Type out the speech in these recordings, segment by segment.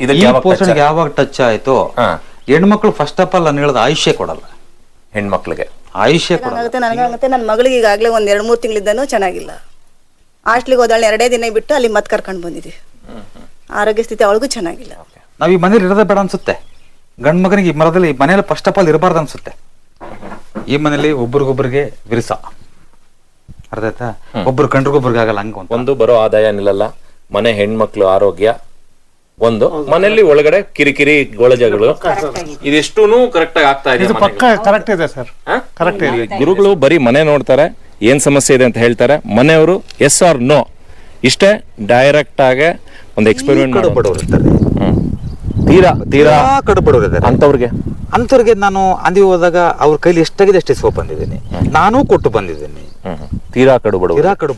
ಈ ಪೋಷಣೆಗೆ ಯಾವಾಗ ಟಚ್ ಆಯ್ತು. ಹೆಣ್ಮಕ್ಳು ಫಸ್ಟ್ ಆಫ್ ಆಲ್ ನಾನು ಹೇಳೋದು ಆಯುಷ್ಯ ಕೊಡಲ್ಲ. ಹೆಣ್ಮಕ್ಳಿಗೆ. ಆಯುಷ್ಯ ಕೊಡಲ್ಲ. ಆಗುತ್ತೆ ನನಗಾಗುತ್ತೆ ನನ್ನ ಮಗಳಿಗೆ ಈಗಾಗಲೇ ಒಂದ್ ಎರಡು ಮೂರು ತಿಂಗಳಿದ್ದಾನು ಚೆನ್ನಾಗಿಲ್ಲ. ಹಾಸ್ಟ್ಲಿಗೆ ಹೋದಾಳೆ ಎರಡೇ ದಿನ ಬಿಟ್ಟು ಅಲ್ಲಿ ಮತ್ತೆ ಕರ್ಕೊಂಡು ಬಂದಿದ್ವಿ. ಆರೋಗ್ಯ ಸ್ಥಿತಿ ಅವಳಿಗೂ ಚೆನ್ನಾಗಿಲ್ಲ. ನಾವ್ ಈ ಮನೇಲಿ ಇರೋದೇ ಬೇಡ ಅನ್ಸುತ್ತೆ. ಗಂಡ್ ಮಗನಿಗೆ ಈ ಮರದಲ್ಲಿ ಮನೇಲಿ ಫಸ್ಟ್ ಆಫ್ ಆಲ್ ಇರಬಾರ್ದು ಅನ್ಸುತ್ತೆ. ಈ ಮನೇಲಿ ಒಬ್ರಿಗೊಬ್ರಿಗೆ ವಿರಸ. ಅರ್ಥ ಆಯ್ತಾ? ಒಬ್ರು ಕಂಡ್ರಿಗೊಬ್ರಿಗೆ ಆಗಲ್ಲ ಹಂಗ ಒಂದು ಒಂದು ಬರೋ ಆದಾಯ ನಿಲ್ಲಲ್ಲ. ಮನೆ ಹೆಣ್ಮಕ್ಳು ಆರೋಗ್ಯ ಒಂದು ಮನೆಯಲ್ಲಿ ಒಳಗಡೆ ಕಿರಿಕಿರಿ ಗೊಳಜಗಳು. ಇದಿಷ್ಟು ಕರೆಕ್ಟ್ ಆಗಿ ಆಗ್ತಾ ಇದೆ ಇದು ಪಕ್ಕ ಕರೆಕ್ಟ್ ಇದೆ ಸರ್. ಕರೆಕ್ಟ್ ಇದೆ. ಗುರುಗಳು ಬರೀ ಮನೆ ನೋಡ್ತಾರೆ ಏನ್ ಸಮಸ್ಯೆ ಇದೆ ಅಂತ ಹೇಳ್ತಾರೆ ಮನೆಯವರು ಎಸ್ ಆರ್ ನೋ ಇಷ್ಟೇ ಡೈರೆಕ್ಟ್ ಆಗಿ ಒಂದು ಎಕ್ಸ್ಪೆರಿಮೆಂಟ್ ಕಡು ಬಡವರು ಇರ್ತಾರೆ ತೀರಾ ತೀರಾ ತೀರಾ ಕಡು ಬಡವರು ಇದ್ದಾರೆ. ಅಂತವ್ರಿಗೆ ಅಂಥವ್ರಿಗೆ ನಾನು ಅಂದಿ ಹೋದಾಗ ಅವ್ರ ಕೈಲಿ ಎಷ್ಟಾಗಿದೆ ಅಷ್ಟೇ ಸೋಪ್ ಬಂದಿದ್ದೀನಿ ನಾನು ಕೊಟ್ಟು ಬಂದಿದ್ದೀನಿ. ತೀರಾ ಕಡು ಬಡವರು ತೀರಾ ಕಡು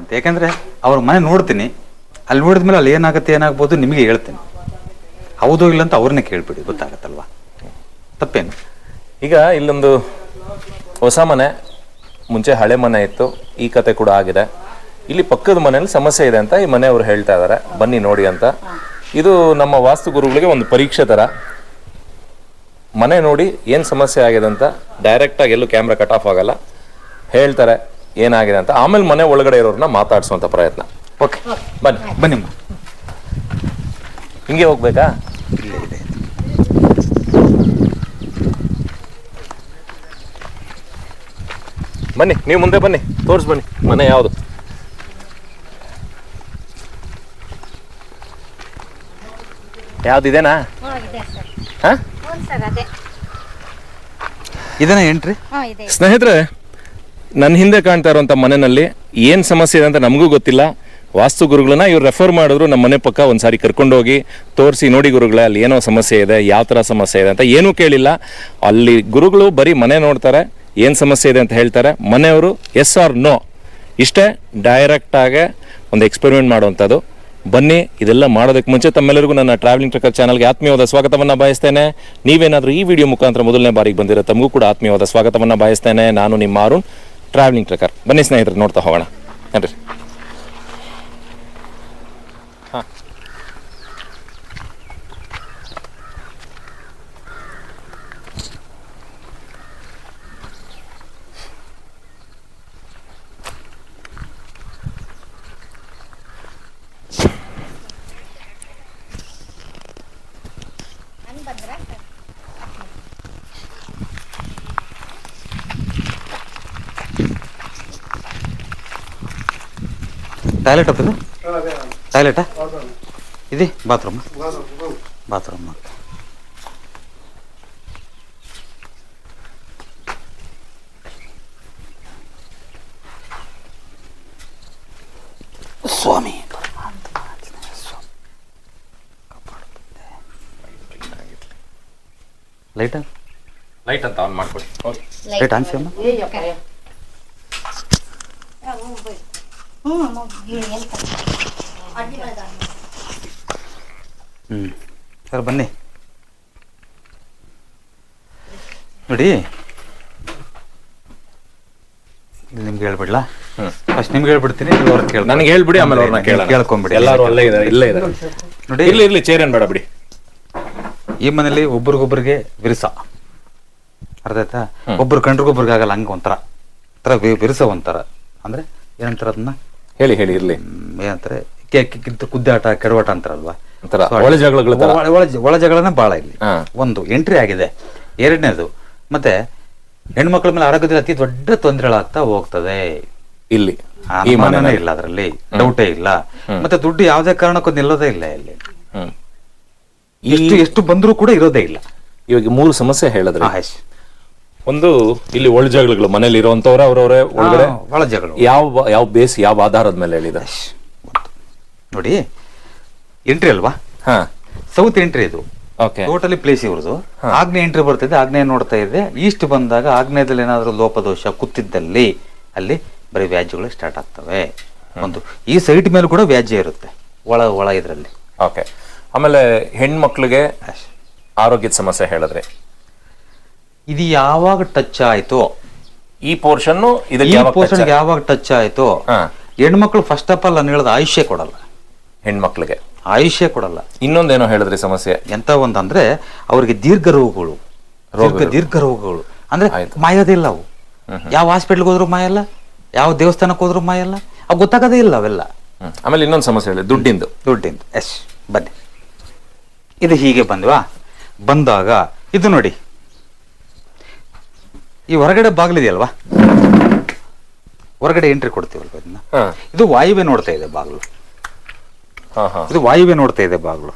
ಅಂತ. ಯಾಕೆಂದ್ರೆ ಅವ್ರ ಮನೆ ನೋಡ್ತೀನಿ, ಅಲ್ಲಿ ನೋಡಿದ್ಮೇಲೆ ಅಲ್ಲಿ ಏನಾಗುತ್ತೆ, ಏನಾಗ್ಬೋದು ನಿಮಗೆ ಹೇಳ್ತೀನಿ. ಹೌದೋ ಇಲ್ಲ ಅಂತ ಅವ್ರನ್ನೇ ಕೇಳ್ಬಿಡಿ, ಗೊತ್ತಾಗತ್ತಲ್ವಾ? ತಪ್ಪೇನು? ಈಗ ಇಲ್ಲೊಂದು ಹೊಸ ಮನೆ, ಮುಂಚೆ ಹಳೆ ಮನೆ ಇತ್ತು, ಈ ಕತೆ ಕೂಡ ಆಗಿದೆ. ಇಲ್ಲಿ ಪಕ್ಕದ ಮನೆಯಲ್ಲಿ ಸಮಸ್ಯೆ ಇದೆ ಅಂತ ಈ ಮನೆಯವರು ಹೇಳ್ತಾ ಇದ್ದಾರೆ ಬನ್ನಿ ನೋಡಿ ಅಂತ. ಇದು ನಮ್ಮ ವಾಸ್ತು ಗುರುಗಳಿಗೆ ಒಂದು ಪರೀಕ್ಷೆ ತರ ಮನೆ ನೋಡಿ ಏನು ಸಮಸ್ಯೆ ಆಗಿದೆ ಅಂತ ಡೈರೆಕ್ಟಾಗಿ ಎಲ್ಲೂ ಕ್ಯಾಮ್ರಾ ಕಟ್ ಆಫ್ ಆಗಲ್ಲ. ಹೇಳ್ತಾರೆ ಏನಾಗಿದೆ ಅಂತ. ಆಮೇಲೆ ಮನೆ ಒಳಗಡೆ ಇರೋರನ್ನ ಮಾತಾಡ್ಸುವಂತ ಪ್ರಯತ್ನ. ಓಕೆ ಬನ್ನಿ. ಬನ್ನಿ ಹಿಂಗೆ ಹೋಗ್ಬೇಕಾ? ಇಲ್ಲೇ ಇದೆ ಬನ್ನಿ ನೀವು ಮುಂದೆ ಬನ್ನಿ. ತೋರ್ಸ್ ಬನ್ನಿ ಮನೆ ಯಾವುದು? ಯಾವ್ದಿದೆನಾ? ಇದೇನಾ ಎಂಟ್ರಿ ಹಾಂ ಇದೆ. ಸ್ನೇಹಿತರೆ ನನ್ನ ಹಿಂದೆ ಕಾಣ್ತಾ ಇರುವಂಥ ಮನೆಯಲ್ಲಿ ಏನು ಸಮಸ್ಯೆ ಇದೆ ಅಂತ ನಮಗೂ ಗೊತ್ತಿಲ್ಲ. ವಾಸ್ತು ಗುರುಗಳನ್ನ ಇವ್ರು ರೆಫರ್ ಮಾಡಿದ್ರು ನಮ್ಮ ಮನೆ ಪಕ್ಕ ಒಂದ್ಸಾರಿ ಕರ್ಕೊಂಡೋಗಿ ತೋರಿಸಿ, ನೋಡಿ ಗುರುಗಳೇ, ಅಲ್ಲಿ ಏನೋ ಸಮಸ್ಯೆ ಇದೆ, ಯಾವ ಥರ ಸಮಸ್ಯೆ ಇದೆ ಅಂತ ಏನೂ ಕೇಳಿಲ್ಲ. ಅಲ್ಲಿ ಗುರುಗಳು ಬರೀ ಮನೆ ನೋಡ್ತಾರೆ, ಏನು ಸಮಸ್ಯೆ ಇದೆ ಅಂತ ಹೇಳ್ತಾರೆ. ಮನೆಯವರು ಎಸ್ ಆರ್ ನೋ ಇಷ್ಟೇ ಡೈರೆಕ್ಟಾಗೆ ಒಂದು ಎಕ್ಸ್ಪೆರಿಮೆಂಟ್ ಮಾಡುವಂಥದ್ದು. ಬನ್ನಿ, ಇದೆಲ್ಲ ಮಾಡೋದಕ್ಕೆ ಮುಂಚೆ ತಮ್ಮೆಲ್ಲರಿಗೂ ನನ್ನ ಟ್ರಾವೆಲಿಂಗ್ ಟ್ರಕರ್ ಚಾನಲ್ಗೆ ಆತ್ಮೀಯವಾದ ಸ್ವಾಗತವನ್ನು ಬಯಸ್ತೇನೆ. ನೀವೇನಾದರೂ ಈ ವಿಡಿಯೋ ಮುಖಾಂತರ ಮೊದಲನೇ ಬಾರಿಗೆ ಬಂದಿರೋ ತಮಗೂ ಕೂಡ ಆತ್ಮೀಯವಾದ ಸ್ವಾಗತವನ್ನು ಬಯಸ್ತೇನೆ. ನಾನು ನಿಮ್ಮ ಅರುಣ್. ಟ್ರಾವೆಲಿಂಗ್ ಟ್ರಕ್ಕರ್ ಬನ್ನಿ ಸ್ನೇಹಿತರೆ ನೋಡ್ತಾ ಹೋಗೋಣ. ನಡ್ರಿ ಟಾಯ್ಲೆಟ್ ಹತ್ತದು ಟಾಯ್ಲೆಟಾ ಇದೆ ಬಾತ್ರೂಮ್ ಬಾತ್ರೂಮ್ ಸ್ವಾಮಿ ಲೈಟ್ ಲೈಟ್ ಅಂತ ಆನ್ ಮಾಡ್ಕೊಡಿ ಲೈಟ್ ಆನ್ಸಿ ಅಮ್ಮ ಹ್ಞೂ ಸರ್ ಬನ್ನಿ. ನೋಡಿ. ಇಲ್ಲಿ ನಿಮ್ಗೆ ಹೇಳ್ಬಿಡ್ಲಾ? ಫಸ್ಟ್ ನಿಮ್ಗೆ ಹೇಳ್ಬಿಡ್ತೀನಿ ನೀವು ಹೇಳಿ ಕೇಳಿ ನನಗೆ ಹೇಳ್ಬಿಡಿ ಆಮೇಲೆ ಅವ್ರನ್ನ ಕೇಳೋಣ. ಕೇಳ್ಕೊಂಬಿಡಿ. ಎಲ್ಲರೂ ಅಲ್ಲೇ ಇದ್ದಾರೆ ಇಲ್ಲೇ ಇದ್ದಾರೆ ನೋಡಿ. ಇಲ್ಲಿ ಇರ್ಲಿ ಚೇರ್ ಏನ್ ಬೇಡ ಬಿಡಿ. ಈ ಮನೇಲಿ ಒಬ್ರಿಗೊಬ್ರಿಗೆ ವಿರಸ. ಅರ್ಥ ಆಯ್ತಾ? ಒಬ್ರು ಕಂಡ್ರಿಗೊಬ್ರಿಗೆ ಆಗಲ್ಲ ಹಂಗೆ ಒಂಥರ. ಒಂಥರ ವಿರಸ ಒಂಥರ. ಅಂದ್ರೆ ಏನಂತಾರ ಅದನ್ನ? ಹೇಳಿ ಹೇಳಿ ಇರ್ಲಿ. ಏನಂತಾರೆ? ಕೆ- ಕೆ- ಕುದ್ದಾಟ ಕೆಡವಾಟ ಅಂತಾರಲ್ವಾ? ಒಂಥರ ಒಳ ಜಗಳಗಳ ಬಹಳ ಒಳ- ಒಳ ಒಳ ಜಗಳನೇ ಬಾಳ ಇಲ್ಲಿ. ಹಾ. ಒಂದು ಎಂಟ್ರಿ ಆಗಿದೆ. ಎರಡನೇದು ಮತ್ತೆ ಹೆಣ್ಮಕ್ಳ ಮೇಲೆ ಆರೋಗ್ಯದಲ್ಲಿ ಅತಿ ದೊಡ್ಡ ತೊಂದರೆಗಳಾಗ್ತಾ ಹೋಗ್ತದೆ. ಇಲ್ಲಿ. ಈ ಅನುಮಾನನೇ ಮನೆ ಇಲ್ಲ ಅದರಲ್ಲಿ. ಡೌಟೇ ಇಲ್ಲ. ಮತ್ತೆ ದುಡ್ಡು ಯಾವುದೇ ಕಾರಣಕ್ಕೂ ನಿಲ್ಲೋದೇ ಇಲ್ಲ ಇಲ್ಲಿ. ಹ್ಮ್. ಎಷ್ಟು ಎಷ್ಟು ಬಂದರೂ ಕೂಡ ಇರೋದೇ ಇಲ್ಲ. ಇವಾಗ ಮೂರು ಸಮಸ್ಯೆ ಹೇಳಿದ್ರಿ. ಮಹೇಶ್ ಒಂದು ಇಲ್ಲಿ ಒಳ ಜಗಳಗಳು ಮನೇಲಿ ಇರುವಂತವ್ರ ಅವ್ರವ್ರೆ ಒಳಗಡೆ ಒಳ ಜಗಳ ಯಾವ ಯಾವ ಬೇಸ್ ಯಾವ ಆಧಾರದ ಮೇಲೆ ಹೇಳಿದೆ? ನೋಡಿ ಎಂಟ್ರಿ ಅಲ್ವಾ? ಹಾ. ಸೌತ್ ಎಂಟ್ರಿ ಇದು. ಓಕೆ ಟೋಟಲಿ ಪ್ಲೇಸ್ ಇವ್ರದ್ದು. ಆಗ್ನೇಯ ಎಂಟ್ರಿ ಬರ್ತಿದೆ ಆಗ್ನೇಯ ನೋಡ್ತಾ ಇದೆ. ಈಸ್ಟ್ ಬಂದಾಗ ಆಗ್ನೇಯದಲ್ಲಿ ಏನಾದರೂ ಲೋಪದೋಷ ಕುತ್ತಿದ್ದಲ್ಲಿ ಅಲ್ಲಿ ಬರೀ ವ್ಯಾಜ್ಯಗಳು ಸ್ಟಾರ್ಟ್ ಆಗ್ತವೆ. ಒಂದು ಈ ಸೈಟ್ ಮೇಲೆ ಕೂಡ ವ್ಯಾಜ್ಯ ಇರುತ್ತೆ ಒಳ ಒಳ ಇದರಲ್ಲಿ. ಓಕೆ ಆಮೇಲೆ ಹೆಣ್ಮಕ್ಳಿಗೆ ಆರೋಗ್ಯದ ಸಮಸ್ಯೆ ಹೇಳಿದ್ರಿ? ಇದು ಯಾವಾಗ ಟಚ್ ಆಯ್ತು? ಈ ಪೋರ್ಷನ್ ಈ ಪೋರ್ಷನ್ ಯಾವಾಗ ಟಚ್ ಆಯ್ತು. ಹೆಣ್ಮಕ್ಳು ಫಸ್ಟ್ ಆಫ್ ಆಲ್ ನಾನು ಹೇಳೋದು ಆಯುಷ್ಯ ಕೊಡಲ್ಲ. ಹೆಣ್ಮಕ್ಳಿಗೆ. ಆಯುಷ್ಯ ಕೊಡಲ್ಲ. ಇನ್ನೊಂದೇನೋ ಹೇಳಿದ್ರೆ ಸಮಸ್ಯೆ? ಎಂತ ಒಂದಂದ್ರೆ ಅವ್ರಿಗೆ ದೀರ್ಘ ರೋಗಗಳು. ದೀರ್ಘ ದೀರ್ಘ ರೋಗಗಳು. ಅಂದ್ರೆ. ಮಾಯೋದಿಲ್ಲ ಅವು. ಯಾವ ಹಾಸ್ಪಿಟ್ಲ್ಗೆ ಹೋದ್ರು ಮಾಯಲ್ಲ ಯಾವ ದೇವಸ್ಥಾನಕ್ಕೆ ಹೋದ್ರು ಮಾಯಲ್ಲ ಅವು ಗೊತ್ತಾಗೋದೇ ಇಲ್ಲ ಅವೆಲ್ಲ. ಆಮೇಲೆ ಇನ್ನೊಂದು ಸಮಸ್ಯೆ ಹೇಳಿ ದುಡ್ಡಿಂದು. ದುಡ್ಡಿಂದು. ಎಸ್ ಬನ್ನಿ. ಇದು ಹೀಗೆ ಬಂದ್ವಾ? ಬಂದಾಗ ಇದು ನೋಡಿ. ಈ ಹೊರಗಡೆ ಬಾಗಿಲಿದೆಯಲ್ವಾ? ಹೊರಗಡೆ ಎಂಟ್ರಿ ಕೊಡ್ತೀವಲ್ವ ಇದನ್ನ? ಇದು ವಾಯುವೆ ನೋಡ್ತಾ ಇದೆ ಬಾಗಿಲು. ಇದು ವಾಯುವೆ ನೋಡ್ತಾ ಇದೆ ಬಾಗಿಲು.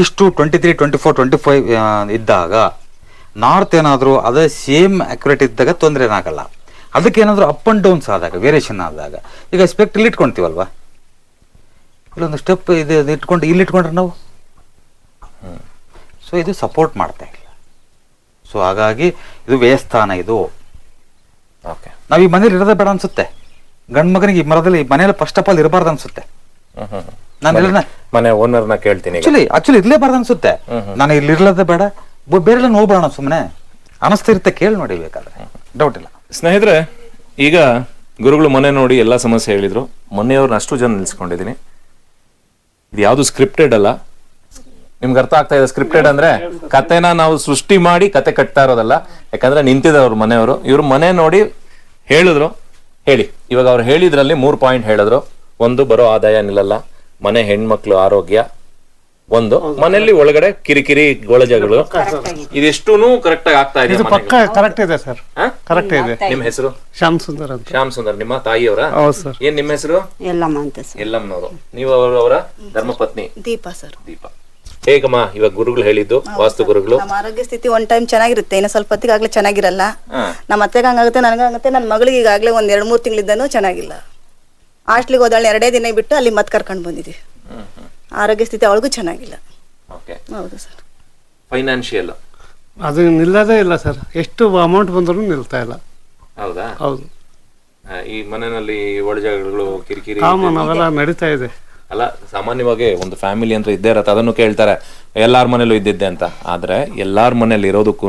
ಇಷ್ಟು twenty three twenty four twenty five ಇದ್ದಾಗ ನಾರ್ತ್ ಏನಾದರೂ ಅದೇ ಸೇಮ್ ಅಕ್ಯುರೇಟ್ ಇದ್ದಾಗ ತೊಂದರೆ ಏನಾಗಲ್ಲ. ಅದಕ್ಕೆ ಏನಾದರೂ ಅಪ್ ಆ್ಯಂಡ್ ಡೌನ್ಸ್ ಆದಾಗ ವೇರಿಯೇಷನ್ ಆದಾಗ ಈಗ ಸ್ಪೆಕ್ಟ್ ಇಲ್ಲಿ ಇಟ್ಕೊಂತೀವಲ್ವಾ? ಇಲ್ಲೊಂದು ಸ್ಟೆಪ್ ಇದು ಇದು ಇಟ್ಕೊಂಡು ಇಲ್ಲಿ ಇಟ್ಕೊಂಡ್ರೆ ನಾವು? ಸೊ ಇದು ಸಪೋರ್ಟ್ ಮಾಡ್ತಾ ಇಲ್ಲ. ಸೊ ಹಾಗಾಗಿ ಇದು ವ್ಯಯಸ್ಥಾನ ಇದು. ಓಕೆ ನಾವು ಈ ಮನೇಲಿ ಇರೋದೇ ಬೇಡ ಅನ್ಸುತ್ತೆ. ಗಂಡ್ ಮಗನಿಗೆ ಈ ಮರದಲ್ಲಿ ಈ ಮನೆಯಲ್ಲಿ ಫಸ್ಟ್ ಆಫ್ ಆಲ್ ಇರಬಾರ್ದು ಅನ್ಸುತ್ತೆ. ನಾನು ಮನೆ- ಓನರ್ನ ಕೇಳ್ತೀನಿ. ಆಕ್ಚುಲಿ ಆಕ್ಚುಲಿ ಇರ್ಲೇಬಾರ್ದು ಅನ್ಸುತ್ತೆ. ನಾನು ಇಲ್ಲಿ ಇರ್ಲದೇ ಬೇಡ. ಬೇರೆ ಬೇರೆಲ್ಲ ಹೋಗ್ಬೇಡ ಸುಮ್ಮನೆ ಅನಿಸ್ತಿರುತ್ತೆ ಕೇಳಿ ನೋಡಿ ಬೇಕಾದ್ರೆ. ಡೌಟ್ ಇಲ್ಲ. ಸ್ನೇಹಿತರೆ ಈಗ ಗುರುಗಳು ಮನೆ ನೋಡಿ ಎಲ್ಲ ಸಮಸ್ಯೆ ಹೇಳಿದ್ರು. ಮೊನ್ನೆಯವ್ರನ್ನ ಅಷ್ಟು ಜನ ನಿಲ್ಸ್ಕೊಂಡಿದ್ದೀನಿ. ಇದು ಯಾವುದು ಸ್ಕ್ರಿಪ್ಟೆಡ್ ಅಲ್ಲ. ನಿಮ್ಗೆ ಅರ್ಥ ಆಗ್ತಾ ಇದೆ ಸ್ಕ್ರಿಪ್ಟೆಡ್ ಅಂದ್ರೆ ಕತೆನ ನಾವು ಸೃಷ್ಟಿ ಮಾಡಿ ಕತೆ ಕಟ್ತಾ ಇರೋದಲ್ಲ. ಯಾಕಂದ್ರೆ ನಿಂತಿದ್ದವ್ರು ಮನೆಯವರು. ಇವ್ರು ಮನೆ ನೋಡಿ ಹೇಳಿದ್ರು. ಹೇಳಿ. ಇವಾಗ ಅವ್ರು ಹೇಳಿದ್ರಲ್ಲಿ ಮೂರು ಪಾಯಿಂಟ್ ಹೇಳಿದ್ರು. ಒಂದು ಬರೋ ಆದಾಯ ನಿಲ್ಲಲ್ಲ. ಮನೆ ಹೆಣ್ಮಕ್ಳು ಆರೋಗ್ಯ. ಒಂದು ಮನೆಯಲ್ಲಿ ಒಳಗಡೆ ಕಿರಿಕಿರಿ ಗೊಳಜಗಳು. ಇದೆಷ್ಟುನು ಕರೆಕ್ಟ್ ಆಗಿ ಆಗ್ತಾ ಇದೆ ಇದು ಪಕ್ಕ ಕರೆಕ್ಟ್ ಇದೆ ಸರ್. ಹಾ? ಕರೆಕ್ಟ್ ಇದೆ. ನಿಮ್ಮ ಹೆಸರು? ಶ್ಯಾಮ್ ಸುಂದರ್ ಅಂತ. ಶ್ಯಾಮ್ ಸುಂದರ್ ನಿಮ್ಮ ತಾಯಿಯವರ? ಹೌದು ಸರ್. ಏನ್ ನಿಮ್ಮ ಹೆಸರು? ಎಲ್ಲಮ್ಮ ಅಂತ ಸರ್. ಎಲ್ಲಮ್ಮನವರು. ನೀವು ಅವರ ಅವರ ಧರ್ಮಪತ್ನಿ? ದೀಪ ಸರ್. ದೀಪ. ಹೇಗಮ್ಮ ಇವಾಗ ಗುರುಗಳು ಹೇಳಿದ್ದು ವಾಸ್ತು ಗುರುಗಳು? ನಮ್ಮ ಆರೋಗ್ಯ ಸ್ಥಿತಿ ಒನ್ ಟೈಮ್ ಚೆನ್ನಾಗಿರುತ್ತೆ ಇನ್ನು ಸ್ವಲ್ಪ ಹೊತ್ತಿಗೆ ಆಗ್ಲೇ ಚೆನ್ನಾಗಿರಲ್ಲ. ನಮ್ಮ ಅತ್ತೆಗೆ ಹಂಗಾಗುತ್ತೆ ನನಗಾಗುತ್ತೆ ನನ್ನ ಮಗಳಿಗೆ ಈಗಾಗಲೇ ಒಂದ್ ಎರಡು ಮೂರು ತಿಂಗಳಿದ್ದಾನು ಚೆನ್ನಾಗಿಲ್ಲ. ಹಾಸ್ಟ್ಲಿಗೆ ಹೋದಾಳೆ ಎರಡೇ ದಿನ ಬಿಟ್ಟು ಅಲ್ಲಿ ಮತ್ತೆ ಕರ್ಕೊಂಡು ಬಂದಿದ್ದೀವಿ ಆರೋಗ್ಯ ಸ್ಥಿತಿ ಅವಳಿಗೂ ಚೆನ್ನಾಗಿಲ್ಲ. ಓಕೆ ಹೌದು ಸರ್. ಫೈನಾನ್ಷಿಯಲ್ ಅದು ನಿಲ್ಲದೇ ಇಲ್ಲ ಸರ್. ಎಷ್ಟು ಅಮೌಂಟ್ ಬಂದರೂ ನಿಲ್ತಾ ಇಲ್ಲ. ಹೌದಾ? ಹೌದು. ಆ, ಈ ಮನೆಯಲ್ಲಿ ಒಳಜಾಗಳು ಕಿರಿಕಿರಿ ಕಾಮನ್ ಅವೆಲ್ಲ ನಡೀತಾ ಇದೆ. ಅಲ್ಲ ಸಾಮಾನ್ಯವಾಗಿ ಒಂದು ಫ್ಯಾಮಿಲಿ ಅಂದ್ರೆ ಇದ್ದೇ ಇರತ್ತೆ ಅದನ್ನು ಕೇಳ್ತಾರೆ ಎಲ್ಲಾರ ಮನೇಲೂ ಇದ್ದಿದ್ದೆ ಅಂತ. ಆದ್ರೆ ಎಲ್ಲಾರ ಮನೇಲಿ ಇರೋದಕ್ಕೂ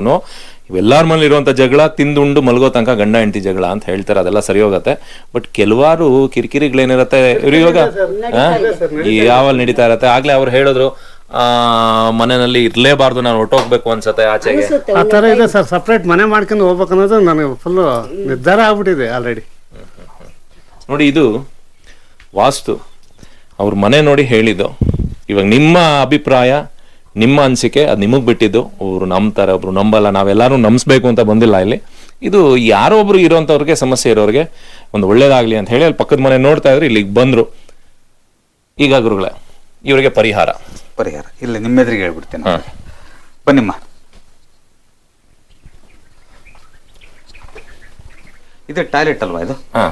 ಎಲ್ಲಾರ ಮನೇಲಿ ಇರುವಂತ ಜಗಳ ತಿಂದುಂಡು ಮಲಗೋ ತನಕ ಗಂಡ ಹೆಂಡತಿ ಜಗಳ ಅಂತ ಹೇಳ್ತಾರೆ ಅದೆಲ್ಲ ಸರಿ ಹೋಗತ್ತೆ. ಬಟ್ ಕೆಲವಾರು ಕಿರಿಕಿರಿಗಳೇನಿರತ್ತೆ ಇವ್ರು ಇವಾಗ ಯಾವಾಗ ನಡೀತಾ ಇರತ್ತೆ? ಆಗ್ಲೇ ಅವ್ರು ಹೇಳಿದ್ರು ಆ ಮನೆಯಲ್ಲಿ ಇರ್ಲೇಬಾರ್ದು ನಾನು ಹೊಟ್ಟೋಗ್ಬೇಕು ಅನ್ಸತ್ತೆ ಆಚೆಗೆ. ಆ ತರ ಇದೆ ಸರ್ ಸಪ್ರೇಟ್ ಮನೆ ಮಾಡ್ಕೊಂಡು ಹೋಗ್ಬೇಕು ಅನ್ನೋದು ನನಗೆ ಫುಲ್ ನಿರ್ಧಾರ ಆಗ್ಬಿಟ್ಟಿದೆ ಆಲ್ರೆಡಿ ನೋಡಿ ಇದು ವಾಸ್ತು. ಅವ್ರ ಮನೆ ನೋಡಿ ಹೇಳಿದ್ದು. ಇವಾಗ ನಿಮ್ಮ ಅಭಿಪ್ರಾಯ ನಿಮ್ಮ ಅನಿಸಿಕೆ ಅದು ನಿಮಗೆ ಬಿಟ್ಟಿದ್ದು. ಅವರು ನಂಬ್ತಾರೆ ಒಬ್ರು ನಂಬಲ್ಲ ನಾವೆಲ್ಲರೂ ನಂಬಿಸ್ಬೇಕು ಅಂತ ಬಂದಿಲ್ಲ ಇಲ್ಲಿ. ಇದು ಯಾರೋ ಒಬ್ರು ಇರೋಂಥವ್ರಿಗೆ ಸಮಸ್ಯೆ ಇರೋರಿಗೆ ಒಂದು ಒಳ್ಳೇದಾಗ್ಲಿ ಅಂತ ಹೇಳಿ ಅಲ್ಲಿ ಪಕ್ಕದ ಮನೆ ನೋಡ್ತಾ ಇದ್ರೆ ಇಲ್ಲಿಗೆ ಬಂದರು. ಈಗ ಗುರುಗಳೇ ಇವರಿಗೆ ಪರಿಹಾರ. ಪರಿಹಾರ. ಇಲ್ಲ ನಿಮ್ಮ ಎದುರಿಗೆ ಹೇಳ್ಬಿಡ್ತೇನೆ ಬನ್ನಿಮ್ಮ ಇದು ಟಾಯ್ಲೆಟ್ ಅಲ್ವಾ ಇದು? ಹಾ.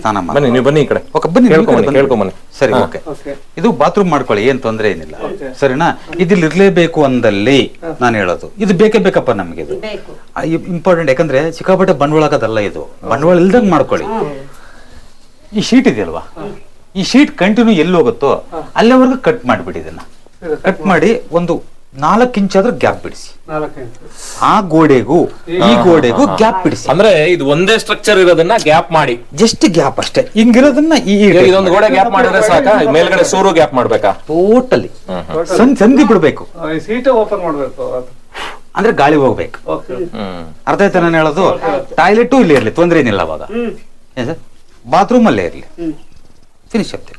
ಸ್ನಾನ ಮಾಡಿ ಬನ್ನಿ ನೀವು ಬನ್ನಿ ಈ ಕಡೆ. ಓಕೆ ಬನ್ನಿ ಕೇಳ್ಕೊಂಬನ್ನಿ ಕೇಳ್ಕೊಂಬನ್ನಿ ಸರಿ ಓಕೆ. ಇದು ಬಾತ್ರೂಮ್ ಮಾಡ್ಕೊಳ್ಳಿ ಏನ್ ತೊಂದರೆ ಏನಿಲ್ಲ. ಸರಿನಾ? ಇದಿಲ್ಲಿ ಇರ್ಲೇಬೇಕು ಅಂದಲ್ಲಿ ನಾನು ಹೇಳೋದು. ಇದು ಬೇಕೇ ಬೇಕಪ್ಪ ನಮಗೆ ಇದು. ಇಂಪಾರ್ಟೆಂಟ್ ಯಾಕಂದ್ರೆ ಸಿಕ್ಕಾಪಟ್ಟೆ ಬಂಡವಾಳ ಆಗೋದಲ್ಲ ಇದು. ಬಂಡವಾಳ ಇಲ್ದಂಗ್ ಮಾಡ್ಕೊಳ್ಳಿ. ಈ ಶೀಟ್ ಇದೆಯಲ್ವಾ? ಈ ಶೀಟ್ ಕಂಟಿನ್ಯೂ ಎಲ್ಲಿ ಹೋಗುತ್ತೋ ಅಲ್ಲಿವರೆಗೂ ಕಟ್ ಮಾಡಿಬಿಡಿ ಇದನ್ನ. ಕಟ್ ಮಾಡಿ ಒಂದು ನಾಲ್ಕು ಇಂಚ್ ಆದ್ರೂ ಗ್ಯಾಪ್ ಬಿಡಿಸಿ. ಆ ಗೋಡೆಗೂ ಈ ಗೋಡೆಗೂ ಗ್ಯಾಪ್ ಬಿಡಿಸಿ. ಅಂದ್ರೆ ಇದು ಒಂದೇ ಸ್ಟ್ರಕ್ಚರ್ ಇರೋದನ್ನ ಗ್ಯಾಪ್ ಮಾಡಿ. ಜಸ್ಟ್ ಗ್ಯಾಪ್ ಅಷ್ಟೇ. ಹಿಂಗಿರೋದನ್ನ ಈ ಇದೊಂದು ಗೋಡೆ ಗ್ಯಾಪ್ ಮಾಡಿದ್ರೆ ಸಾಕ? ಮೇಲ್ಗಡೆ ಸೂರು ಗ್ಯಾಪ್ ಮಾಡ್ಬೇಕಾ? ಟೋಟಲಿ ಸಂಧಿ ಬಿಡ್ಬೇಕು. ಸೀಟ್ ಓಪನ್ ಮಾಡಬೇಕು ಅಂದ್ರೆ ಗಾಳಿ ಹೋಗ್ಬೇಕು. ಓಕೆ ಹ್ಮ್. ಅರ್ಥ ಆಯ್ತಾ ನಾನು ಹೇಳೋದು ಟಾಯ್ಲೆಟು ಇಲ್ಲಿ ಇರ್ಲಿ ತೊಂದ್ರೆ ಏನಿಲ್ಲ ಅವಾಗ. ಬಾತ್ರೂಮ್ ಅಲ್ಲೇ ಇರ್ಲಿ. ಫಿನಿಶ್ ಆಗ್ತೇವೆ.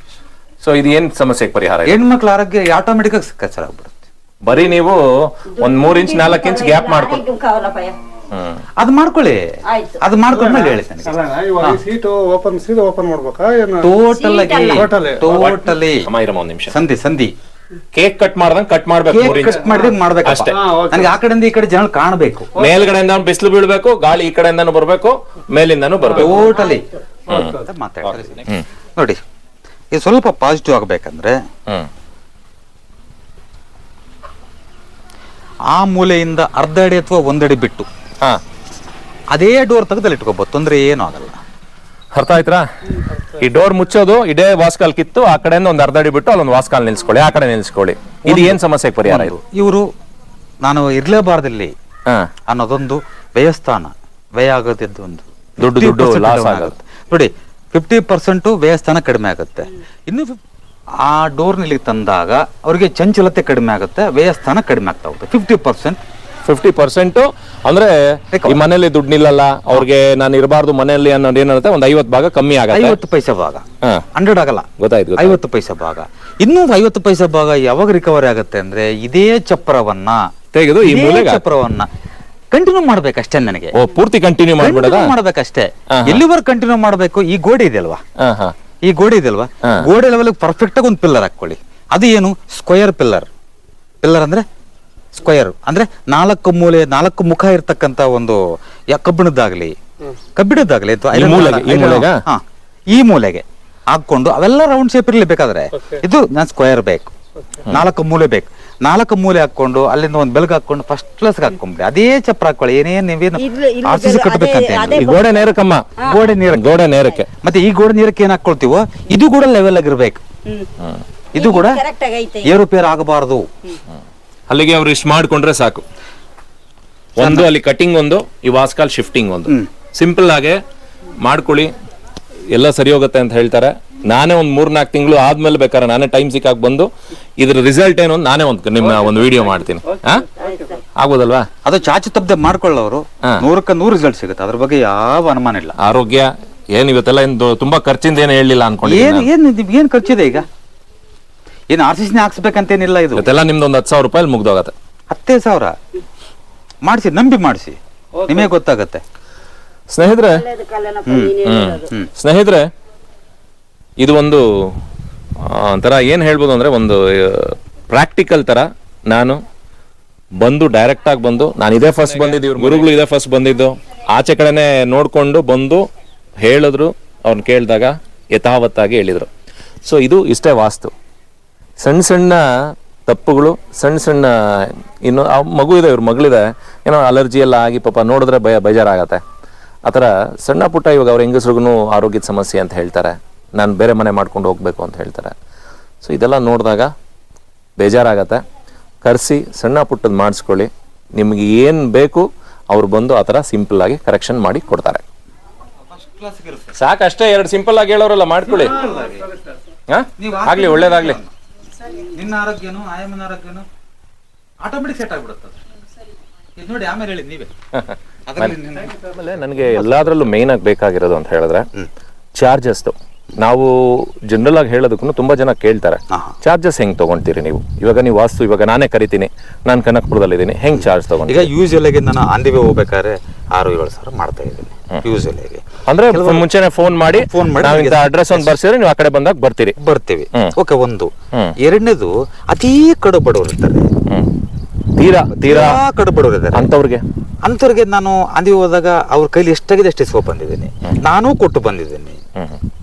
ಸೊ ಇದು ಏನ್ ಸಮಸ್ಯೆಗೆ ಪರಿಹಾರ ಇದೆ? ಹೆಣ್ಮಕ್ಳ ಆರೋಗ್ಯ ಆಟೋಮೆಟಿಕ್ ಆಗಿ ಕಚ್ಚರ್ ಆಗ್ಬಿಡುತ್ತೆ. ಬರೀ ನೀವು ಒಂದ್ ಮೂರ್ ಇಂಚ್ ನಾಲ್ಕ್ ಇಂಚ್ ಗ್ಯಾಪ್ ಮಾಡ್ಕೊಂಡು ಅದ್ ಕಾವಲಪ್ಪಯ್ಯ ಹ್ಮ್. ಅದು ಮಾಡ್ಕೊಳ್ಳಿ. ಆಯ್ತು. ಅದು ಮಾಡ್ಕೊಂಡ್ಮೇಲೆ ಅಲ್ಲ ಇವಾಗ ಸೀಟು ಓಪನ್ ಸೀಟ್ ಓಪನ್ ಮಾಡ್ಬೇಕಾ? ಏನು ಟೋಟಲ್ ಆಗಿ Totally. ಟೋಟಲಿ ಅಮ್ಮ ಇರಮ್ಮ ಒಂದ್ ನಿಮಿಷ. ಸಂಧಿ ಸಂಧಿ. ಕೇಕ್ ಕಟ್ ಮಾಡ್ದಂಗ್ ಕಟ್ ಮಾಡ್ಬೇಕು ಮೂರ್ ಕೇಕ್ ಇಂಚ್. ಕಟ್ ಮಾಡಿದ್ರೆ ಮಾಡ್ಬೇಕಪ್ಪ. ಅಷ್ಟೇ. ಹಾ, okay. ನನಗೆ ಆ ಕಡೆಯಿಂದ ಈ ಕಡೆ ಜನ ಕಾಣಬೇಕು. ಮೇಲ್ಗಡೆಯಿಂದ ಬಿಸಿಲು ಬೀಳ್ಬೇಕು ಗಾಳಿ ಈ ಕಡೆಯಿಂದ ಬರ್ಬೇಕು ಮೇಲಿಂದಾನು ಬರ್ಬೇಕು. ಟೋಟಲಿ ಅಂತ ಮಾತಾಡ್ತಾರೆ ನೋಡಿ ಇದು ಸ್ವಲ್ಪ ಪಾಸಿಟಿವ್ ಆಗ್ಬೇಕಂದ್ರೆ ಹ್ಮ್. ಆ ಮೂಲೆಯಿಂದ ಅರ್ಧ ಅಡಿ ಅಥವಾ ಒಂದಡಿ ಬಿಟ್ಟು ಹಾ. ಅದೇ ಡೋರ್ ತೆಗೆದಲ್ಲಿ ಇಟ್ಕೋಬಹುದು ತೊಂದರೆ ಏನೂ ಆಗಲ್ಲ. ಅರ್ಥ ಆಯ್ತಾ ಈ ಡೋರ್ ಮುಚ್ಚೋದು ಇದೇ ವಾಸ್ಕಾಲ್ ಕಿತ್ತು ಆ ಕಡೆಯಿಂದ ಒಂದು ಅರ್ಧ ಅಡಿ ಬಿಟ್ಟು ಅಲ್ಲೊಂದು ವಾಸ್ಕಾಲ್ ನಿಲ್ಸ್ಕೊಳ್ಳಿ ಆ ಕಡೆ ನಿಲ್ಸ್ಕೊಳ್ಳಿ. ಇದು ಏನ್ ಸಮಸ್ಯೆಗೆ ಪರಿಹಾರ ಇದು? ಇವರು ನಾನು ಇರ್ಲೇಬಾರ್ದಿಲ್ಲಿ ಹಾ. ಅನ್ನೋದೊಂದು ವ್ಯಯಸ್ಥಾನ ವ್ಯಯ ಆಗೋದಿದ್ದು ಒಂದು. ದುಡ್ಡು 50% ದುಡ್ಡು loss ಆಗುತ್ತೆ. ಆಗುತ್ತೆ. ನೋಡಿ ಫಿಫ್ಟಿ ಪರ್ಸೆಂಟು ವ್ಯಯಸ್ಥಾನ ಕಡಿಮೆ ಆಗುತ್ತೆ. ಇನ್ನು ಫಿಫ್- ಡೋರ್ನಲ್ಲಿ ತಂದಾಗ ಅವರಿಗೆ ಚಂಚಲತೆ ಕಡಿಮೆ ಆಗುತ್ತೆ ವ್ಯಯಸ್ಥಾನ ಕಡಿಮೆ ಆಗ್ತಾ ಹೋಗುತ್ತೆ. ಫಿಫ್ಟಿ ಪರ್ಸೆಂಟ್ ಫಿಫ್ಟಿ ಪರ್ಸೆಂಟ್ ಅಂದ್ರೆ ಈ ಮನೇಲಿ ದುಡ್ಡು ನಿಲ್ಲಲ್ಲ ಅವ್ರಿಗೆ ನಾನು ಇರಬಾರ್ದು ಮನೆಯಲ್ಲಿ ಅನ್ನೋದು ಏನಿರುತ್ತೆ ಒಂದು ಐವತ್ತು ಭಾಗ ಕಮ್ಮಿ ಆಗಲ್ಲ ಐವತ್ತು ಪೈಸೆ ಭಾಗ. ಹಂಡ್ರೆಡ್ ಆಗಲ್ಲ. ಗೊತ್ತಾಯ್ತು. ಐವತ್ತು ಪೈಸೆ ಭಾಗ. ಇನ್ನೊಂದು ಐವತ್ತು ಪೈಸೆ ಭಾಗ ಯಾವಾಗ ರಿಕವರಿ ಆಗುತ್ತೆ ಅಂದ್ರೆ ಇದೇ ಚಪ್ರವನ್ನ. ತೆಗೆದು ಈ ಮೂಲೆ ಮೂಲೆಗೆ ಹಾಕು. ಚಪ್ರವನ್ನ ಕಂಟಿನ್ಯೂ ಮಾಡ್ಬೇಕಷ್ಟೇ ನನಗೆ. ಓ ಪೂರ್ತಿ ಕಂಟಿನ್ಯೂ ಮಾಡ್ಬಿಡದ? ಮಾಡ್ಬೇಕಷ್ಟೇ. ಎಲ್ಲಿವರೆಗೆ ಕಂಟಿನ್ಯೂ ಮಾಡ್ಬೇಕು? ಈ ಗೋಡೆ ಇದೆ ಅಲ್ವಾ? ಹಾ ಈ ಗೋಡೆ ಇದೆಯಲ್ವಾ. ಗೋಡೆ ಲೆವೆಲ್ ಪರ್ಫೆಕ್ಟ್ ಆಗಿ ಒಂದು ಪಿಲ್ಲರ್ ಹಾಕೊಳ್ಳಿ ಅದು ಏನು? ಸ್ಕ್ವಯರ್ ಪಿಲ್ಲರ್ ಪಿಲ್ಲರ್ ಅಂದ್ರೆ ಸ್ಕ್ವಯರ್ ಅಂದ್ರೆ ನಾಲ್ಕು ಮೂಲೆ ನಾಲ್ಕು ಮುಖ ಇರ್ತಕ್ಕಂತ ಒಂದು ಕಬ್ಬಿಣದ್ದಾಗ್ಲಿ. ಕಬ್ಬಿಣದ್ದಾಗ್ಲಿ ಅಥವಾ ಈ ಮೂಲೆಗೆ ಹಾಕೊಂಡು ಅವೆಲ್ಲ ರೌಂಡ್ ಶೇಪ್ ಇರಲಿ ಬೇಕಾದ್ರೆ. ಇದು ನಾನು ಸ್ಕ್ವಯರ್ ಬೇಕು. ನಾಲ್ಕು ಮೂಲೆ ಬೇಕು. ನಾಲ್ಕು ಮೂಲೆ ಹಾಕೊಂಡು ಅಲ್ಲಿಂದ ಒಂದು ಬೆಳಗ್ಗೆ ಹಾಕೊಂಡು ಫಸ್ಟ್ ಕ್ಲಾಸ್ ಹಾಕೊಂಡ್ಬಿಡಿ ಅದೇ ಚಪ್ರ ಹಾಕೊಳ್ಳಿ ಏನೇನ್ ನೀವೇನು ಕಟ್ಟಬೇಕಂತ ಈ ಗೋಡೆ ನೇರಕ್ಕಮ್ಮ. ಗೋಡೆ ನೀರ ಗೋಡೆ ನೇರಕ್ಕೆ. ಮತ್ತೆ ಈ ಗೋಡೆ ನೀರಕ್ಕೆ ಏನ್ ಹಾಕೊಳ್ತೀವೋ? ಇದು ಕೂಡ ಲೆವೆಲ್ ಆಗಿರ್ಬೇಕು ಇದು ಕೂಡ ಏರು ಪೇರ್ ಏರುಪೇರು ಆಗಬಾರದು. ಅಲ್ಲಿಗೆ ಅವ್ರು ಇಷ್ಟು ಮಾಡ್ಕೊಂಡ್ರೆ ಸಾಕು. ಒಂದು ಅಲ್ಲಿ ಕಟಿಂಗ್ ಒಂದು ಈ ವಾಸ್ಕಾಲ್ ಶಿಫ್ಟಿಂಗ್ ಒಂದು. ಸಿಂಪಲ್ ಆಗಿ ಮಾಡ್ಕೊಳ್ಳಿ. ಎಲ್ಲ ಸರಿ ಹೋಗುತ್ತೆ ಅಂತ ಹೇಳ್ತಾರೆ. ನಾನೇ ಒಂದು ಮೂರ್ನಾಲ್ಕು ತಿಂಗಳು ಆದ್ಮೇಲೆ ಬೇಕಾದ್ರೆ ನಾನೇ ಟೈಮ್ ಸಿಕ್ಕಾಕ್ ಬಂದು ಇದ್ರ ರಿಸಲ್ಟ್ ಏನು ಅಂತ ನಾನೇ ಒಂದು ನಿಮ್ಮ ಒಂದು ವಿಡಿಯೋ ಮಾಡ್ತೀನಿ. ಹಾ ಆಗ್ಬೋದಲ್ವಾ ಅದು ಚಾಚು ತಪ್ಪದೆ ಮಾಡ್ಕೊಳ್ಳೋರು. ನೂರಕ್ಕೆ ನೂರು ರಿಸಲ್ಟ್ ಸಿಗುತ್ತೆ. ಅದ್ರ ಬಗ್ಗೆ ಯಾವ ಅನುಮಾನ ಇಲ್ಲ. ಆರೋಗ್ಯ ಏನ್ ಇವತ್ತೆಲ್ಲ ಏನು ತುಂಬಾ ಖರ್ಚಿಂದ ಏನು ಹೇಳಿಲ್ಲ ಅನ್ಕೊಂಡು ಏನು ಏನ್ ನಿಮ್ಗೆ ಏನ್ ಖರ್ಚಿದೆ ಈಗ? ಏನ್ ಆರ್ ಸಿ ಸಿನೇ ಹಾಕ್ಸ್ಬೇಕಂತೇನಿಲ್ಲ ಇದು? ಇವತ್ತೆಲ್ಲ ನಿಮ್ದು ಒಂದು ಹತ್ತು ಸಾವಿರ ರೂಪಾಯಿ ಮುಗ್ದೋಗತ್ತೆ. ಹತ್ತೇ ಸಾವಿರ? ಮಾಡಿಸಿ ನಂಬಿ ಮಾಡಿಸಿ. ನಿಮಗೆ ಗೊತ್ತಾಗತ್ತೆ. ಸ್ನೇಹಿತರೆ ಹ್ಮ್. ಸ್ನೇಹಿತರೆ ಇದು ಒಂದು ಒಂಥರ ಏನು ಹೇಳ್ಬೋದು ಅಂದರೆ ಒಂದು ಪ್ರಾಕ್ಟಿಕಲ್ ಥರ ನಾನು ಬಂದು ಡೈರೆಕ್ಟಾಗಿ ಬಂದು ನಾನು ಇದೇ ಫಸ್ಟ್ ಬಂದಿದ್ದು ಇವ್ರ ಗುರುಗಳು ಇದೇ ಫಸ್ಟ್ ಬಂದಿದ್ದು. ಆಚೆ ಕಡೆನೇ ನೋಡಿಕೊಂಡು ಬಂದು ಹೇಳಿದ್ರು ಅವ್ರನ್ನ ಕೇಳಿದಾಗ ಯಥಾವತ್ತಾಗಿ ಹೇಳಿದರು. ಸೊ ಇದು ಇಷ್ಟೇ ವಾಸ್ತು. ಸಣ್ಣ ಸಣ್ಣ ತಪ್ಪುಗಳು ಸಣ್ಣ ಸಣ್ಣ ಇನ್ನು ಆ ಮಗು ಇದೆ ಇವ್ರ ಮಗಳಿದೆ ಏನೋ ಅಲರ್ಜಿ ಎಲ್ಲ ಆಗಿ ಪಾಪ ನೋಡಿದ್ರೆ ಭಯ ಬೇಜಾರಾಗತ್ತೆ. ಆ ಥರ ಸಣ್ಣ ಪುಟ್ಟ ಇವಾಗ ಅವ್ರ ಹೆಂಗಸ್ರಿಗೂ ಆರೋಗ್ಯದ ಸಮಸ್ಯೆ ಅಂತ ಹೇಳ್ತಾರೆ. ನಾನು ಬೇರೆ ಮನೆ ಮಾಡ್ಕೊಂಡು ಹೋಗ್ಬೇಕು ಅಂತ ಹೇಳ್ತಾರೆ. ಸೊ ಇದೆಲ್ಲ ನೋಡಿದಾಗ ಬೇಜಾರಾಗತ್ತೆ. ಕರೆಸಿ ಸಣ್ಣ ಪುಟ್ಟದ್ದು ಮಾಡಿಸ್ಕೊಳ್ಳಿ. ನಿಮಗೆ ಏನು ಬೇಕು ಅವ್ರು ಬಂದು ಆ ಥರ ಸಿಂಪಲ್ಲಾಗಿ ಆಗಿ ಕರೆಕ್ಷನ್ ಮಾಡಿ ಕೊಡ್ತಾರೆ. ಸಾಕಷ್ಟೇ ಎರಡು ಸಿಂಪಲ್ ಆಗಿ ಹೇಳೋರಲ್ಲ ಮಾಡ್ಕೊಳ್ಳಿ. ಹಾಂ? ಆಗಲಿ ಒಳ್ಳೇದಾಗಲಿ. ನಿನ್ನ ಆರೋಗ್ಯನು ಆಯಮ್ಮನ ಆರೋಗ್ಯನು ಆಟೋಮೆಟಿಕ್ ಸೆಟ್ ಆಗ್ಬಿಡುತ್ತೆ ಇದು ನೋಡಿ ಆಮೇಲೆ ಹೇಳಿ ನೀವೇ. ಆಮೇಲೆ ನನಗೆ ಎಲ್ಲದರಲ್ಲೂ ಮೇಯ್ನಾಗಿ ಆಗಿ ಬೇಕಾಗಿರೋದು ಅಂತ ಹೇಳಿದ್ರೆ ಚಾರ್ಜಸ್ದು ನಾವು ಜನರಲ್ ಆಗಿ ಹೇಳೋದಕ್ಕೂ ತುಂಬಾ ಜನ ಕೇಳ್ತಾರೆ. ಚಾರ್ಜಸ್ ಹೆಂಗ್ ತಗೊಂತೀರಿ ನೀವು? ಇವಾಗ ನೀವು ವಾಸ್ತು ಇವಾಗ ನಾನೇ ಕರಿತೀನಿ. ನಾನು ಕನಕಪುರದಲ್ಲಿದ್ದೀನಿ ಹೆಂಗ್ ಚಾರ್ಜ್ ತಗೊಂಡು ಈಗ ಯೂಶುವಲ್ ಆಗಿ ನಾನು ಆಂದಿವೆ ಹೋಗ್ಬೇಕಾದ್ರೆ ಆರು ಏಳು ಸಾವಿರ ಮಾಡ್ತಾ ಇದ್ದೀನಿ. ಯೂಶುವಲ್ ಆಗಿ ಅಂದ್ರೆ ಮುಂಚೆನೆ ಫೋನ್ ಮಾಡಿ ಫೋನ್ ಮಾಡಿ ಅಡ್ರೆಸ್ ಒಂದು ಬರ್ಸಿದ್ರೆ ನೀವು ಆ ಕಡೆ ಬಂದಾಗ ಬರ್ತೀರಿ. ಬರ್ತೀವಿ. ಓಕೆ ಒಂದು. ಎರಡನೇದು ಅತೀ ಕಡು ಬಡವರು ಇರ್ತಾರೆ. ತೀರಾ ತೀರಾ ಕಡು ಬಡವರು ಇದ್ದಾರೆ. ಅಂತವ್ರಿಗೆ ಅಂಥವ್ರಿಗೆ ನಾನು ಅಂದಿ ಹೋದಾಗ ಅವ್ರ ಕೈಲಿ ಎಷ್ಟಾಗಿದೆ ಅಷ್ಟೇ ಇಸ್ಕೊ ಬಂದಿದ್ದೀನಿ ನಾನು ಕೊಟ್ಟು ಬಂದಿದ್ದೀನಿ.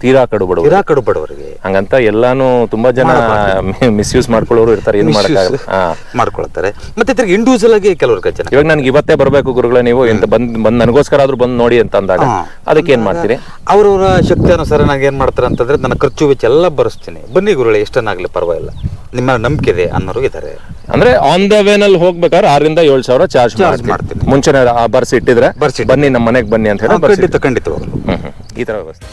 ತೀರಾ ಕಡು ಬಡವರು ತೀರಾ ಕಡು ಬಡವರಿಗೆ ಹಂಗಂತ ಎಲ್ಲಾನು ತುಂಬಾ ಜನ ಮಿಸ್ಯೂಸ್ ಮಾಡ್ಕೊಳ್ಳೋರು ಇರ್ತಾರೆ ಏನು ಮಾಡಕ್ಕಾಗಲ್ಲ. ಹಾ. ಮಾಡ್ಕೊಳ್ತಾರೆ. ಮತ್ತೆ ತಿರ್ಗಿ ಇಂಡಿವಿಜುವಲ್ ಆಗಿ ಕೆಲವರು ಜನ ಇವಾಗ ನನ್ಗೆ ಇವತ್ತೇ ಬರಬೇಕು ಗುರುಗಳೇ ನೀವು ಇಂತ ಬಂದ್ ಬಂದ್ ನನಗೋಸ್ಕರ ಆದ್ರೂ ಬಂದು ನೋಡಿ ಅಂತ ಅಂದಾಗ. ಅದಕ್ಕೆ ಏನ್ ಮಾಡ್ತೀರಿ? ಅವ್ರವ್ರ ಶಕ್ತಿ ಅನುಸಾರ ನಾನು ಏನ್ ಮಾಡ್ತಾರೆ ಅಂತಂದ್ರೆ ನನ್ನ ಖರ್ಚು ವೆಚ್ಚ ಎಲ್ಲ ಬರೆಸ್ತೀನಿ. ಬನ್ನಿ ಗುರುಗಳೇ ಎಷ್ಟನ್ನಾಗ್ಲಿ ಪರವಾಗಿಲ್ಲ. ನಿಮ್ಮ ನಂಬಿಕೆ ಇದೆ ಅನ್ನೋರು ಇದ್ದಾರೆ. ಅಂದ್ರೆ ಆನ್ ದ ವೇ ನಲ್ಲಿ ಹೋಗ್ಬೇಕಾದ್ರೆ ಆರಿಂದ ಏಳು ಸಾವಿರ ಚಾರ್ಜ್ ಮಾಡ್ತೀನಿ. ಮುಂಚೆನೇ ಆ ಬರ್ಸಿ ಇಟ್ಟಿದ್ರೆ ಬರ್ಸಿ ಬನ್ನಿ ನಮ್ಮ ಮನೆಗೆ ಬನ್ನಿ ಅಂತ ಹೇಳಿ ಖಂಡಿತ ಖಂಡಿತವಾಗ್ಲು. ಈ ತರ ವ್ಯವಸ್ಥೆ.